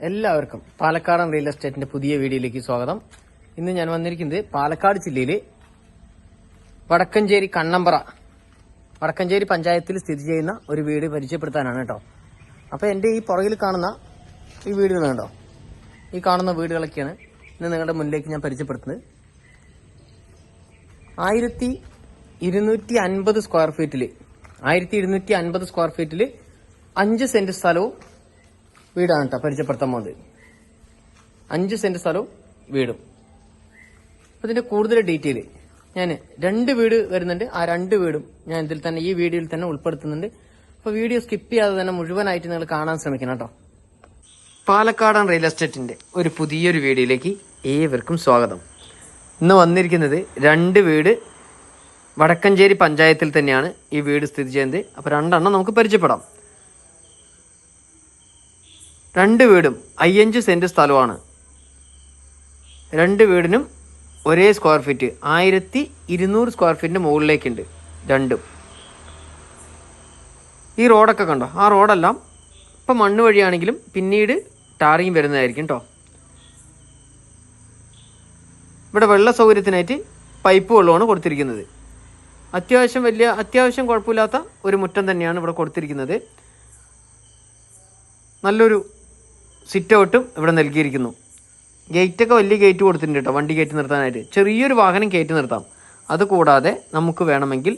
എല്ലാവർക്കും പാലക്കാടൻ റിയൽ എസ്റ്റേറ്റിന്റെ പുതിയ വീഡിയോയിലേക്ക് സ്വാഗതം. ഇന്ന് ഞാൻ വന്നിരിക്കുന്നത് പാലക്കാട് ജില്ലയിൽ വടക്കഞ്ചേരി കണ്ണമ്പറ വടക്കഞ്ചേരി പഞ്ചായത്തിൽ സ്ഥിതി ചെയ്യുന്ന ഒരു വീട് പരിചയപ്പെടുത്താനാണ് കേട്ടോ. അപ്പൊ എന്റെ ഈ പുറകിൽ കാണുന്ന ഈ വീടുകൾ കേട്ടോ ഈ കാണുന്ന വീടുകളൊക്കെയാണ് ഇന്ന് നിങ്ങളുടെ മുന്നിലേക്ക് ഞാൻ പരിചയപ്പെടുത്തുന്നത്. ആയിരത്തി ഇരുന്നൂറ്റി അൻപത് സ്ക്വയർ ഫീറ്റിൽ ആയിരത്തി ഇരുന്നൂറ്റി അൻപത് സ്ക്വയർ ഫീറ്റിൽ അഞ്ച് സെന്റ് സ്ഥലവും വീടാണ് കേട്ടോ പരിചയപ്പെടുത്താൻ പോകുന്നത് അഞ്ച് സെന്റ് സ്ഥലവും വീടും. അതിന്റെ കൂടുതൽ ഡീറ്റെയിൽ ഞാൻ രണ്ട് വീട് വരുന്നുണ്ട്. ആ രണ്ട് വീടും ഞാൻ ഇതിൽ തന്നെ ഈ വീഡിയോയിൽ തന്നെ ഉൾപ്പെടുത്തുന്നുണ്ട്. അപ്പൊ വീഡിയോ സ്കിപ്പ് ചെയ്യാതെ തന്നെ മുഴുവനായിട്ട് നിങ്ങൾ കാണാൻ ശ്രമിക്കണം കേട്ടോ. പാലക്കാടൻ റിയൽ എസ്റ്റേറ്റിന്റെ ഒരു പുതിയൊരു വീഡിയോയിലേക്ക് ഏവർക്കും സ്വാഗതം. ഇന്ന് വന്നിരിക്കുന്നത് രണ്ട് വീട് വടക്കഞ്ചേരി പഞ്ചായത്തിൽ തന്നെയാണ് ഈ വീട് സ്ഥിതി ചെയ്യുന്നത്. അപ്പൊ രണ്ടെണ്ണം നമുക്ക് പരിചയപ്പെടാം. രണ്ട് വീടും അയ്യഞ്ച് സെന്റ് സ്ഥലമാണ്. രണ്ട് വീടിനും ഒരേ സ്ക്വയർ ഫീറ്റ് ആയിരത്തി ഇരുന്നൂറ് സ്ക്വയർ ഫീറ്റിന്റെ മുകളിലേക്കുണ്ട് രണ്ടും. ഈ റോഡൊക്കെ കണ്ടോ? ആ റോഡെല്ലാം ഇപ്പം മണ്ണ് വഴിയാണെങ്കിലും പിന്നീട് ടാറിങ് വരുന്നതായിരിക്കും കേട്ടോ ഇവിടെ വെള്ള സൗകര്യത്തിനായിട്ട് പൈപ്പ് വെള്ളമാണ് കൊടുത്തിരിക്കുന്നത്. അത്യാവശ്യം വലിയ അത്യാവശ്യം കുഴപ്പമില്ലാത്ത ഒരു മുറ്റം തന്നെയാണ് ഇവിടെ കൊടുത്തിരിക്കുന്നത്. നല്ലൊരു സിറ്റ് ഔട്ടും ഇവിടെ നൽകിയിരിക്കുന്നു. ഗേറ്റൊക്കെ വലിയ ഗേറ്റ് കൊടുത്തിട്ടുണ്ട് കേട്ടോ വണ്ടി കയറ്റി നിർത്താനായിട്ട്. ചെറിയൊരു വാഹനം കയറ്റി നിർത്താം. അതുകൂടാതെ നമുക്ക് വേണമെങ്കിൽ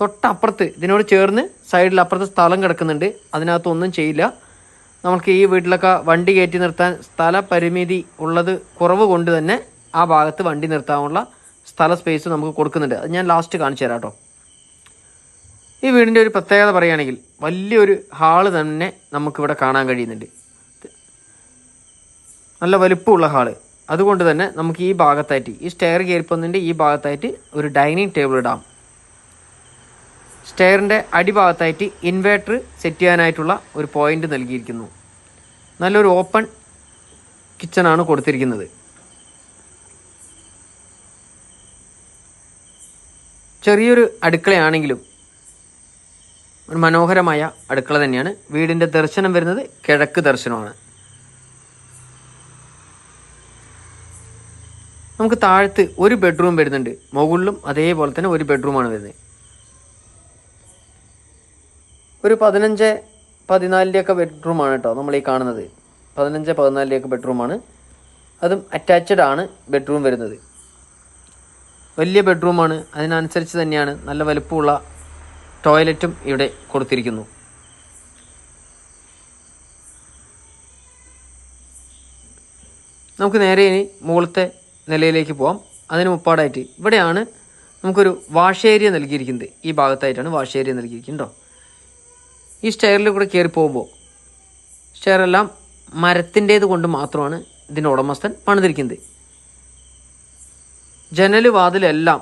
തൊട്ടപ്പുറത്ത് ഇതിനോട് ചേർന്ന് സൈഡിൽ അപ്പുറത്ത് സ്ഥലം കിടക്കുന്നുണ്ട്. അതിനകത്തൊന്നും ചെയ്യില്ല. നമുക്ക് ഈ വീട്ടിലൊക്കെ വണ്ടി കയറ്റി നിർത്താൻ സ്ഥല പരിമിതി ഉള്ളത് കുറവ് കൊണ്ട് തന്നെ ആ ഭാഗത്ത് വണ്ടി നിർത്താനുള്ള സ്ഥല സ്പേസ് നമുക്ക് കൊടുക്കുന്നുണ്ട്. അത് ഞാൻ ലാസ്റ്റ് കാണിച്ചു തരാം കേട്ടോ ഈ വീടിന്റെ ഒരു പ്രത്യേകത പറയുകയാണെങ്കിൽ വലിയൊരു ഹാൾ തന്നെ നമുക്കിവിടെ കാണാൻ കഴിയുന്നുണ്ട്. നല്ല വലുപ്പമുള്ള ഹാൾ. അതുകൊണ്ട് തന്നെ നമുക്ക് ഈ ഭാഗത്തായിട്ട് ഈ സ്റ്റെയർ കയറിപ്പോന്നതിന്റെ ഈ ഭാഗത്തായിട്ട് ഒരു ഡൈനിങ് ടേബിൾ ഇടാം. സ്റ്റെയറിന്റെ അടിഭാഗത്തായിട്ട് ഇൻവേർട്ടർ സെറ്റ് ചെയ്യാനായിട്ടുള്ള ഒരു പോയിന്റ് നൽകിയിരിക്കുന്നു. നല്ലൊരു ഓപ്പൺ കിച്ചണാണ് കൊടുത്തിരിക്കുന്നത്. ചെറിയൊരു അടുക്കളയാണെങ്കിലും ഒരു മനോഹരമായ അടുക്കള തന്നെയാണ്. വീടിന്റെ ദർശനം വരുന്നത് കിഴക്ക് ദർശനമാണ്. നമുക്ക് താഴത്ത് ഒരു ബെഡ്റൂം വരുന്നുണ്ട്. മുകളിലും അതേപോലെ തന്നെ ഒരു ബെഡ്റൂമാണ് വരുന്നത്. ഒരു പതിനഞ്ച് പതിനാലിന്റെയൊക്കെ ബെഡ്റൂമാണ് കേട്ടോ നമ്മൾ ഈ കാണുന്നത്. പതിനഞ്ച് പതിനാലിന്റെയൊക്കെ ബെഡ്റൂമാണ് അതും അറ്റാച്ച്ഡ് ആണ് ബെഡ്റൂം വരുന്നത്. വലിയ ബെഡ്റൂമാണ് അതിനനുസരിച്ച് തന്നെയാണ് നല്ല വലുപ്പമുള്ള ടോയ്ലറ്റും ഇവിടെ കൊടുത്തിരിക്കുന്നു. നമുക്ക് നേരെ ഇനി മുകളിലത്തെ നിലയിലേക്ക് പോവാം. അതിന് മുപ്പാടായിട്ട് ഇവിടെയാണ് നമുക്കൊരു വാഷ് ഏരിയ നൽകിയിരിക്കുന്നത്. ഈ ഭാഗത്തായിട്ടാണ് വാഷ് ഏരിയ നൽകിയിരിക്കുന്നത് ഈ സ്റ്റെയറിൽ കൂടെ കയറി പോകുമ്പോൾ സ്റ്റെയറെല്ലാം മരത്തിന്റേത് കൊണ്ട് മാത്രമാണ് ഇതിന്റെ ഉടമസ്ഥൻ പണിതിരിക്കുന്നത്. ജനൽ വാതിലെല്ലാം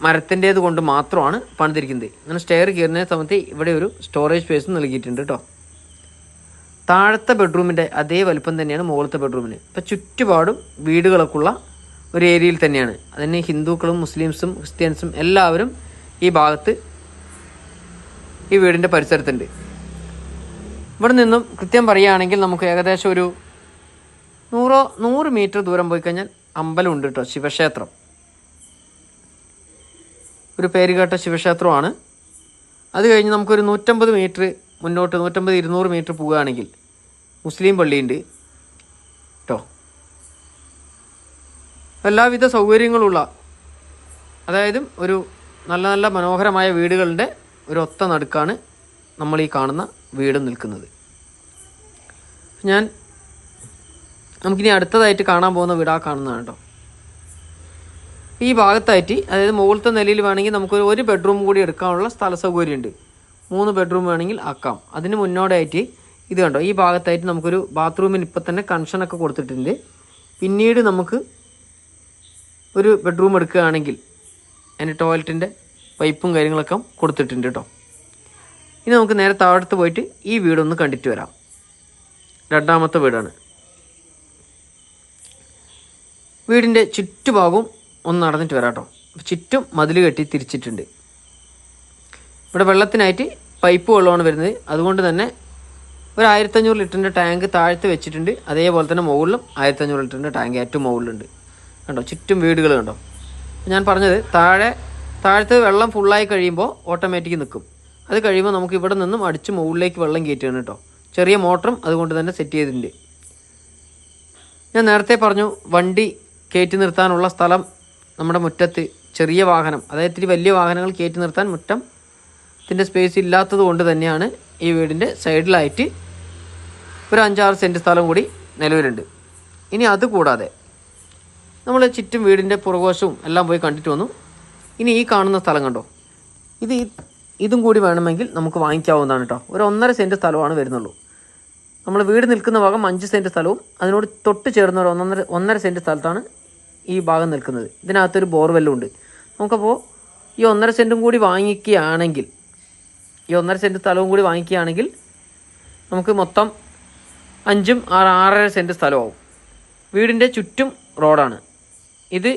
മരത്തിന്റേത് കൊണ്ട് മാത്രമാണ് പണിതിരിക്കുന്നത്. അങ്ങനെ സ്റ്റെയർ കയറുന്ന സമയത്ത് ഇവിടെ ഒരു സ്റ്റോറേജ് സ്പേസ് നൽകിയിട്ടുണ്ട് കേട്ടോ താഴത്തെ ബെഡ്റൂമിന്റെ അതേ വലുപ്പം തന്നെയാണ് മുകളിലത്തെ ബെഡ്റൂമിന്. ഇപ്പം ചുറ്റുപാടും വീടുകളൊക്കെ ഉള്ള ഒരു ഏരിയയിൽ തന്നെയാണ്. അതിന് ഹിന്ദുക്കളും മുസ്ലിംസും ക്രിസ്ത്യൻസും എല്ലാവരും ഈ ഭാഗത്ത് ഈ വീടിന്റെ പരിസരത്തുണ്ട്. ഇവിടെ നിന്നും കൃത്യം പറയുകയാണെങ്കിൽ നമുക്ക് ഏകദേശം ഒരു നൂറോ നൂറ് മീറ്റർ ദൂരം പോയി കഴിഞ്ഞാൽ അമ്പലമുണ്ട് കേട്ടോ ശിവക്ഷേത്രം. ഒരു പേരുകേട്ട ശിവക്ഷേത്രമാണ്. അത് കഴിഞ്ഞ് നമുക്കൊരു നൂറ്റമ്പത് മീറ്റർ മുന്നോട്ട് നൂറ്റമ്പത് ഇരുന്നൂറ് മീറ്റർ പോവുകയാണെങ്കിൽ മുസ്ലിം പള്ളിയുണ്ട്. കേട്ടോ എല്ലാവിധ സൗകര്യങ്ങളുള്ള അതായത് ഒരു നല്ല നല്ല മനോഹരമായ വീടുകളുടെ ഒരു ഒത്ത നടുക്കാണ് നമ്മൾ ഈ കാണുന്ന വീട് നിൽക്കുന്നത്. ഞാൻ നമുക്കിനി അടുത്തതായിട്ട് കാണാൻ പോകുന്ന വീടാ കാണുന്നതാണ് കേട്ടോ ഈ ഭാഗത്തായിട്ട് അതായത് മുകളിലത്തെ നിലയിൽ വേണമെങ്കിൽ നമുക്ക് ഒരു ബെഡ്റൂം കൂടി എടുക്കാനുള്ള സ്ഥല സൗകര്യമുണ്ട്. മൂന്ന് ബെഡ്റൂം വേണമെങ്കിൽ ആക്കാം. അതിന് മുന്നോടിയായിട്ട് ഇത് കണ്ടോ? ഈ ഭാഗത്തായിട്ട് നമുക്കൊരു ബാത്റൂമിന് ഇപ്പം തന്നെ കണക്ഷനൊക്കെ കൊടുത്തിട്ടുണ്ട്. പിന്നീട് നമുക്ക് ഒരു ബെഡ്റൂം എടുക്കുകയാണെങ്കിൽ അതിന്റെ ടോയ്ലറ്റിന്റെ പൈപ്പും കാര്യങ്ങളൊക്കെ കൊടുത്തിട്ടുണ്ട് കേട്ടോ. ഇനി നമുക്ക് നേരെ താഴത്ത് പോയിട്ട് ഈ വീടൊന്ന് കണ്ടിട്ട് വരാം. രണ്ടാമത്തെ വീടാണ്. വീടിന്റെ ചുറ്റുഭാഗവും ഒന്ന് നടന്നിട്ട് വരാം കേട്ടോ. ചുറ്റും മതിൽ കെട്ടി തിരിച്ചിട്ടുണ്ട്. ഇവിടെ വെള്ളത്തിനായിട്ട് പൈപ്പ് വെള്ളമാണ് വരുന്നത്. അതുകൊണ്ട് തന്നെ ഒരു ആയിരത്തഞ്ഞൂറ് ലിറ്ററിന്റെ ടാങ്ക് താഴ്ത്ത് വെച്ചിട്ടുണ്ട്. അതേപോലെ തന്നെ മുകളിലും ആയിരത്തഞ്ഞൂറ് ലിറ്ററിന്റെ ടാങ്ക് ഏറ്റവും മുകളിലുണ്ട്. കണ്ടോ? ചുറ്റും വീടുകൾ കണ്ടോ? ഞാൻ പറഞ്ഞത് താഴെ താഴത്ത് വെള്ളം ഫുള്ളായി കഴിയുമ്പോൾ ഓട്ടോമാറ്റിക് നിൽക്കും അത് കഴിയുമ്പോൾ നമുക്ക് ഇവിടെ നിന്നും അടിച്ച് മുകളിലേക്ക് വെള്ളം കയറ്റുകയാണ് കേട്ടോ. ചെറിയ മോട്ടറും അതുകൊണ്ട് തന്നെ സെറ്റ് ചെയ്തിട്ടുണ്ട്. ഞാൻ നേരത്തെ പറഞ്ഞു വണ്ടി കയറ്റി നിർത്താനുള്ള സ്ഥലം നമ്മുടെ മുറ്റത്ത് ചെറിയ വാഹനം അതായത് ഇത്തിരി വലിയ വാഹനങ്ങൾ കയറ്റി നിർത്താൻ മുറ്റം ത്തിന്റെ സ്പേസ് ഇല്ലാത്തത് കൊണ്ട് തന്നെയാണ് ഈ വീടിന്റെ സൈഡിലായിട്ട് ഒരു അഞ്ചാറ് സെന്റ് സ്ഥലം കൂടി നിലവിലുണ്ട്. ഇനി അതുകൂടാതെ നമ്മൾ ചുറ്റും വീടിന്റെ പുറകോശവും എല്ലാം പോയി കണ്ടിട്ട് വന്നു. ഇനി ഈ കാണുന്ന സ്ഥലം കണ്ടോ? ഇത് ഇതും കൂടി വേണമെങ്കിൽ നമുക്ക് വാങ്ങിക്കാവുന്നതാണ് കേട്ടോ ഒരു ഒന്നര സെന്റ് സ്ഥലമാണ് വരുന്നുള്ളൂ. നമ്മൾ വീട് നിൽക്കുന്ന ഭാഗം അഞ്ച് സെന്റ് സ്ഥലവും അതിനോട് തൊട്ട് ചേർന്ന ഒരു ഒന്നര ഒന്നര സെന്റ് സ്ഥലത്താണ് ഈ ഭാഗം നിൽക്കുന്നത്. ഇതിനകത്തൊരു ബോർവെല്ലും ഉണ്ട്. നമുക്കപ്പോൾ ഈ ഒന്നര സെന്റും കൂടി വാങ്ങിക്കുകയാണെങ്കിൽ ഈ ഒന്നര സെന്റ് സ്ഥലവും കൂടി വാങ്ങിക്കുകയാണെങ്കിൽ നമുക്ക് മൊത്തം അഞ്ചും ആറ് ആറര സെന്റ് സ്ഥലമാവും. വീടിന്റെ ചുറ്റും റോഡാണ്. ഇത്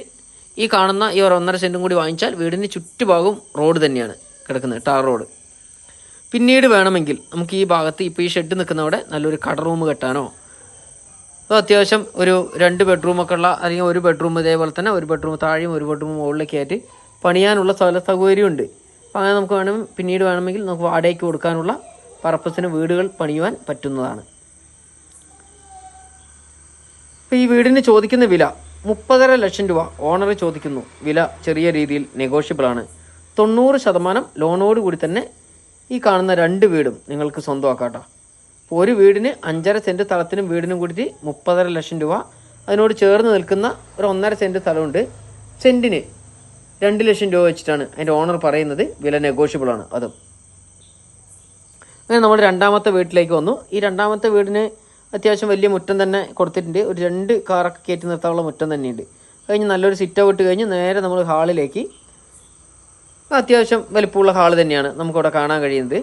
ഈ കാണുന്ന ഈ ഒരു ഒന്നര സെന്റും കൂടി വാങ്ങിച്ചാൽ വീടിന് ചുറ്റുഭാഗവും റോഡ് തന്നെയാണ് കിടക്കുന്നത് ടാർ റോഡ്. പിന്നീട് വേണമെങ്കിൽ നമുക്ക് ഈ ഭാഗത്ത് ഇപ്പോൾ ഈ ഷെഡ് നിൽക്കുന്നവിടെ നല്ലൊരു കട റൂം കെട്ടാനോ അപ്പോൾ അത്യാവശ്യം ഒരു രണ്ട് ബെഡ്റൂമൊക്കെ ഉള്ള അല്ലെങ്കിൽ ഒരു ബെഡ്റൂം ഇതേപോലെ തന്നെ ഒരു ബെഡ്റൂം താഴെയും ഒരു ബെഡ്റൂം മുകളിലേക്ക് ആയിട്ട് പണിയാനുള്ള സ്ഥല സൗകര്യമുണ്ട്. അപ്പോൾ അങ്ങനെ നമുക്ക് വേണമെങ്കിൽ പിന്നീട് വേണമെങ്കിൽ നമുക്ക് വാടകയ്ക്ക് കൊടുക്കാനുള്ള പർപ്പസിന് വീടുകൾ പണിയുവാൻ പറ്റുന്നതാണ്. ഇപ്പോൾ ഈ വീടിന് ചോദിക്കുന്ന വില മുപ്പതര ലക്ഷം രൂപ. ഓണർ ചോദിക്കുന്നു. വില ചെറിയ രീതിയിൽ നെഗോഷ്യബിൾ ആണ്. തൊണ്ണൂറ് ശതമാനം ലോണോട് കൂടി തന്നെ ഈ കാണുന്ന രണ്ട് വീടും നിങ്ങൾക്ക് സ്വന്തമാക്കാട്ടോ. അപ്പോൾ ഒരു വീടിന് അഞ്ചര സെന്റ് സ്ഥലത്തിനും വീടിനും കൂടി മുപ്പതര ലക്ഷം രൂപ. അതിനോട് ചേർന്ന് നിൽക്കുന്ന ഒരു ഒന്നര സെന്റ് സ്ഥലമുണ്ട്. സെന്റിന് രണ്ട് ലക്ഷം രൂപ വെച്ചിട്ടാണ് അതിന്റെ ഓണർ പറയുന്നത്. വില നെഗോഷ്യബിൾ ആണ്. അതും. അങ്ങനെ നമ്മൾ രണ്ടാമത്തെ വീട്ടിലേക്ക് വന്നു. ഈ രണ്ടാമത്തെ വീടിന് അത്യാവശ്യം വലിയ മുറ്റം തന്നെ കൊടുത്തിട്ടുണ്ട്. ഒരു രണ്ട് കാറൊക്കെ കയറ്റി നിർത്താനുള്ള മുറ്റം തന്നെയുണ്ട്. കഴിഞ്ഞ് നല്ലൊരു സിറ്റ് ഔട്ട് കഴിഞ്ഞ് നേരെ നമ്മൾ ഹാളിലേക്ക് അത്യാവശ്യം വലിപ്പമുള്ള ഹാൾ തന്നെയാണ് നമുക്കവിടെ കാണാൻ കഴിയുന്നത്.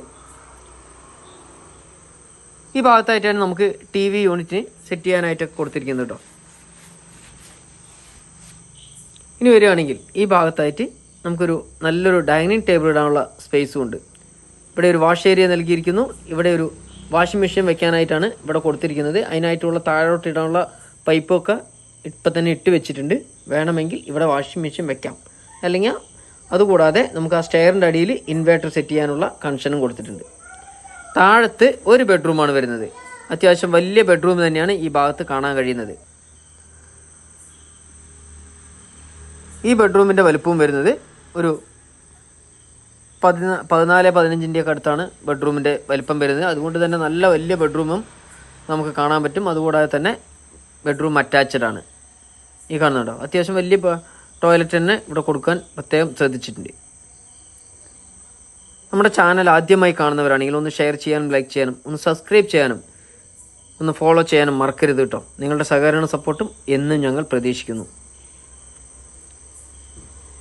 ഈ ഭാഗത്തായിട്ടാണ് നമുക്ക് ടി വി യൂണിറ്റ് സെറ്റ് ചെയ്യാനായിട്ടൊക്കെ കൊടുത്തിരിക്കുന്നത് കേട്ടോ. ഇനി വരികയാണെങ്കിൽ ഈ ഭാഗത്തായിട്ട് നമുക്കൊരു നല്ലൊരു ഡൈനിങ് ടേബിൾ ഇടാനുള്ള സ്പേസും ഉണ്ട്. ഇവിടെ ഒരു വാഷ് ഏരിയ നൽകിയിരിക്കുന്നു. ഇവിടെ ഒരു വാഷിംഗ് മെഷീൻ വെക്കാനായിട്ടാണ് ഇവിടെ കൊടുത്തിരിക്കുന്നത്. അതിനായിട്ടുള്ള താഴോട്ട് ഇടാനുള്ള പൈപ്പൊക്കെ ഇപ്പം തന്നെ ഇട്ട് വെച്ചിട്ടുണ്ട്. വേണമെങ്കിൽ ഇവിടെ വാഷിംഗ് മെഷീൻ വെക്കാം. അല്ലെങ്കിൽ അതുകൂടാതെ നമുക്ക് ആ സ്റ്റെയറിന്റെ അടിയിൽ ഇൻവേർട്ടർ സെറ്റ് ചെയ്യാനുള്ള കണക്ഷനും കൊടുത്തിട്ടുണ്ട്. താഴത്ത് ഒരു ബെഡ്റൂമാണ് വരുന്നത്. അത്യാവശ്യം വലിയ ബെഡ്റൂം തന്നെയാണ് ഈ ഭാഗത്ത് കാണാൻ കഴിയുന്നത്. ഈ ബെഡ്റൂമിന്റെ വലുപ്പവും വരുന്നത് ഒരു പതിനാ പതിനാല് പതിനഞ്ചിന്റെ ഒക്കെ അടുത്താണ് ബെഡ്റൂമിന്റെ വലിപ്പം വരുന്നത്. അതുകൊണ്ട് തന്നെ നല്ല വലിയ ബെഡ്റൂമും നമുക്ക് കാണാൻ പറ്റും. അതുകൂടാതെ തന്നെ ബെഡ്റൂം അറ്റാച്ച്ഡ് ആണ്. ഈ കാണുന്നുണ്ടോ അത്യാവശ്യം വലിയ ടോയ്ലറ്റ് തന്നെ ഇവിടെ കൊടുക്കാൻ പ്രത്യേകം ശ്രദ്ധിച്ചിട്ടുണ്ട്. നമ്മുടെ ചാനൽ ആദ്യമായി കാണുന്നവരാണെങ്കിൽ ഒന്ന് ഷെയർ ചെയ്യാനും ലൈക്ക് ചെയ്യാനും ഒന്ന് സബ്സ്ക്രൈബ് ചെയ്യാനും ഒന്ന് ഫോളോ ചെയ്യാനും മറക്കരുത് കേട്ടോ. നിങ്ങളുടെ സഹകരണ സപ്പോർട്ടും എന്നും ഞങ്ങൾ പ്രതീക്ഷിക്കുന്നു.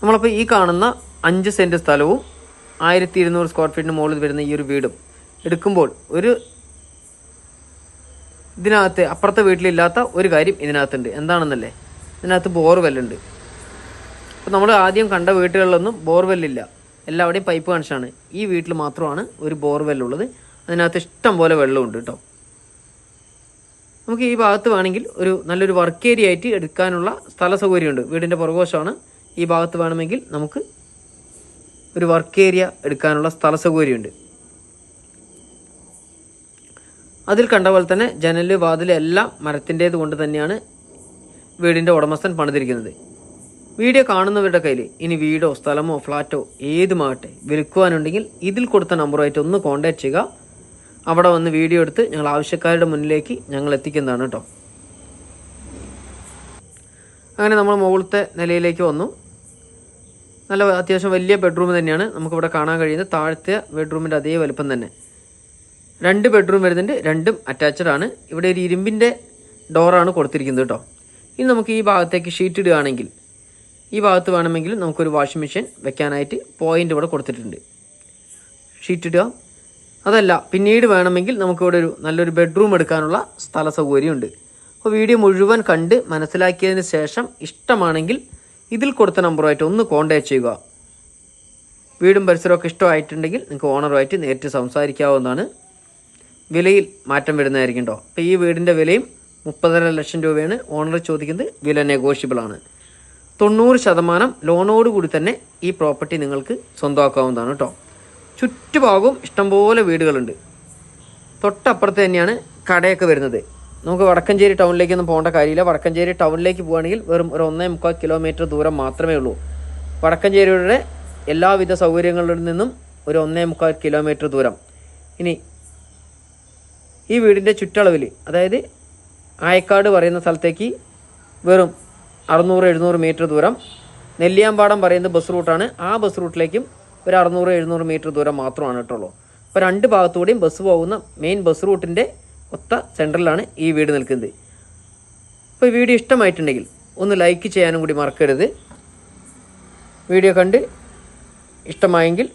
നമ്മളപ്പോൾ ഈ കാണുന്ന അഞ്ച് സെന്റ് സ്ഥലവും ആയിരത്തി ഇരുന്നൂറ് സ്ക്വയർ ഫീറ്റിന് മുകളിൽ വരുന്ന ഈ ഒരു വീടും എടുക്കുമ്പോൾ ഒരു ഇതിനകത്ത് അപ്പുറത്തെ വീട്ടിലില്ലാത്ത ഒരു കാര്യം ഇതിനകത്തുണ്ട്. എന്താണെന്നല്ലേ? ഇതിനകത്ത് ബോർവെല്ലുണ്ട് അപ്പോൾ നമ്മൾ ആദ്യം കണ്ട വീട്ടുകളിലൊന്നും ബോർവെല്ലില്ല എല്ലാവിടെയും പൈപ്പ് കണക്ഷനാണ് ഈ വീട്ടിൽ മാത്രമാണ് ഒരു ബോർവെല്ലുള്ളത് അതിനകത്ത് ഇഷ്ടം പോലെ വെള്ളമുണ്ട് കേട്ടോ നമുക്ക് ഈ ഭാഗത്ത് വേണമെങ്കിൽ ഒരു നല്ലൊരു വർക്ക് ഏരിയ ആയിട്ട് എടുക്കാനുള്ള സ്ഥല സൗകര്യമുണ്ട്. വീടിന്റെ പുറകോശമാണ് ഈ ഭാഗത്ത് വേണമെങ്കിൽ നമുക്ക് ഒരു വർക്ക് ഏരിയ എടുക്കാനുള്ള സ്ഥല സൗകര്യമുണ്ട്. അതിൽ കണ്ട പോലെ തന്നെ ജനൽ വാതിൽ എല്ലാം മരത്തിന്റേത് കൊണ്ട് തന്നെയാണ് വീടിന്റെ ഉടമസ്ഥൻ പണിതിരിക്കുന്നത്. വീഡിയോ കാണുന്നവരുടെ കയ്യിൽ ഇനി വീടോ സ്ഥലമോ ഫ്ലാറ്റോ ഏതുമാകട്ടെ വിൽക്കുവാനുണ്ടെങ്കിൽ ഇതിൽ കൊടുത്ത നമ്പറുമായിട്ട് ഒന്ന് കോൺടാക്ട് ചെയ്യുക. അവിടെ വന്ന് വീഡിയോ എടുത്ത് ഞങ്ങൾ ആവശ്യക്കാരുടെ മുന്നിലേക്ക് ഞങ്ങൾ എത്തിക്കുന്നതാണ് കേട്ടോ. അങ്ങനെ നമ്മൾ മുകളിലത്തെ നിലയിലേക്ക് വന്നു. നല്ല അത്യാവശ്യം വലിയ ബെഡ്റൂം തന്നെയാണ്. നമുക്കിവിടെ കാണാൻ കഴിയുന്നത് താഴത്തെ ബെഡ്റൂമിന്റെ അതേ വലുപ്പം തന്നെ. രണ്ട് ബെഡ്റൂം വരുന്നുണ്ട് രണ്ടും അറ്റാച്ച്ഡ് ആണ്. ഇവിടെ ഒരു ഇരുമ്പിന്റെ ഡോറാണ് കൊടുത്തിരിക്കുന്നത് കേട്ടോ. ഇനി നമുക്ക് ഈ ഭാഗത്തേക്ക് ഷീറ്റ് ഇടുകയാണെങ്കിൽ ഈ ഭാഗത്ത് വേണമെങ്കിൽ നമുക്കൊരു വാഷിംഗ് മെഷീൻ വെക്കാനായിട്ട് പോയിന്റ് ഇവിടെ കൊടുത്തിട്ടുണ്ട്. ഷീറ്റ് ഇടുക. അതല്ല പിന്നീട് വേണമെങ്കിൽ നമുക്കിവിടെ ഒരു നല്ലൊരു ബെഡ്റൂം എടുക്കാനുള്ള സ്ഥല സൗകര്യമുണ്ട്. അപ്പോൾ വീഡിയോ മുഴുവൻ കണ്ട് മനസ്സിലാക്കിയതിന് ശേഷം ഇഷ്ടമാണെങ്കിൽ ഇതിൽ കൊടുത്ത നമ്പറുമായിട്ട് ഒന്ന് കോൺടാക്ട് ചെയ്യുക. വീടും പരിസരമൊക്കെ ഇഷ്ടമായിട്ടുണ്ടെങ്കിൽ നിങ്ങൾക്ക് ഓണറുമായിട്ട് നേരിട്ട് സംസാരിക്കാവുന്നതാണ്. വിലയിൽ മാറ്റം വരുന്നതായിരിക്കും കേട്ടോ അപ്പോൾ ഈ വീടിന്റെ വിലയും മുപ്പതര ലക്ഷം രൂപയാണ് ഓണർ ചോദിക്കുന്നത്. വില നെഗോഷ്യബിൾ ആണ്. തൊണ്ണൂറ് ശതമാനം ലോണോടുകൂടി തന്നെ ഈ പ്രോപ്പർട്ടി നിങ്ങൾക്ക് സ്വന്തമാക്കാവുന്നതാണ് കേട്ടോ ചുറ്റുഭാഗവും ഇഷ്ടംപോലെ വീടുകളുണ്ട്. തൊട്ടപ്പുറത്ത് തന്നെയാണ് കടയൊക്കെ വരുന്നത്. നമുക്ക് വടക്കഞ്ചേരി ടൗണിലേക്കൊന്നും പോകേണ്ട കാര്യമില്ല. വടക്കഞ്ചേരി ടൗണിലേക്ക് പോകുകയാണെങ്കിൽ വെറും ഒരു ഒന്നേ മുക്കാൽ കിലോമീറ്റർ ദൂരം മാത്രമേ ഉള്ളൂ. വടക്കഞ്ചേരിയുടെ എല്ലാവിധ സൗകര്യങ്ങളിൽ നിന്നും ഒരു ഒന്നേ മുക്കാൽ കിലോമീറ്റർ ദൂരം. ഇനി ഈ വീടിന്റെ ചുറ്റളവിൽ അതായത് ആയക്കാട് പറയുന്ന സ്ഥലത്തേക്ക് വെറും അറുന്നൂറ് എഴുന്നൂറ് മീറ്റർ ദൂരം. നെല്ലിയാമ്പാടം പറയുന്ന ബസ് റൂട്ടാണ്. ആ ബസ് റൂട്ടിലേക്കും ഒരു അറുന്നൂറ് എഴുന്നൂറ് മീറ്റർ ദൂരം മാത്രമാണ് കേട്ടുള്ളൂ. അപ്പോൾ രണ്ട് ഭാഗത്തൂടെയും ബസ് പോകുന്ന മെയിൻ ബസ് റൂട്ടിന്റെ ഒത്ത സെന്ററിലാണ് ഈ വീട് നിൽക്കുന്നത്. അപ്പോൾ വീഡിയോ ഇഷ്ടമായിട്ടുണ്ടെങ്കിൽ ഒന്ന് ലൈക്ക് ചെയ്യാനും കൂടി മറക്കരുത്. വീഡിയോ കണ്ട് ഇഷ്ടമായെങ്കിൽ